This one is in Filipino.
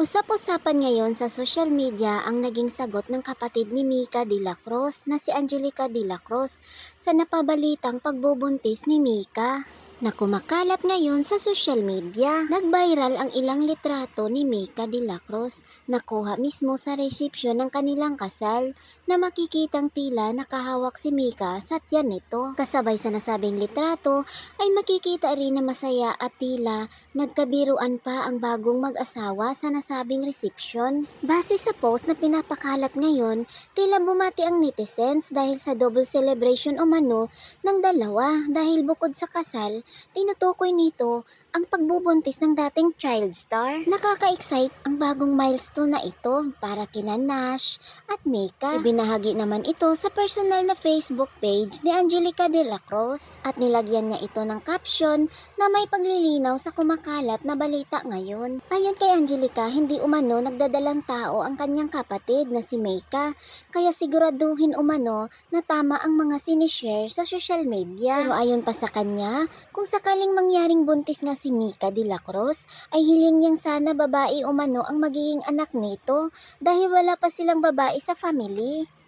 Usap-usapan ngayon sa social media ang naging sagot ng kapatid ni Mika de la Cruz na si Angelica de la Cruz sa napabalitang pagbubuntis ni Mika na kumakalat ngayon sa social media. Nag-viral ang ilang litrato ni Mika de la Cruz na kuha mismo sa resepsyon ng kanilang kasal na makikitang tila nakahawak si Mika sa tiyan nito. Kasabay sa nasabing litrato ay makikita rin na masaya at tila nagkabiruan pa ang bagong mag-asawa sa nasabing resepsyon. Base sa post na pinapakalat ngayon, tila bumati ang netizens dahil sa double celebration umano ng dalawa dahil bukod sa kasal, tinutukoy nito ang pagbubuntis ng dating child star. Nakaka-excite ang bagong milestone na ito para kina Nash at Mika. Ibinahagi naman ito sa personal na Facebook page ni Angelica de la Cruz at nilagyan niya ito ng caption na may paglilinaw sa kumakalat na balita ngayon. Ayon kay Angelica, hindi umano nagdadalang tao ang kanyang kapatid na si Mika, kaya siguraduhin umano na tama ang mga sinishare sa social media. Pero ayon pa sa kanya, kung sakaling mangyaring buntis nga si Mika de la Cruz, ay hiling niyang sana babae umano ang magiging anak nito dahil wala pa silang babae sa family.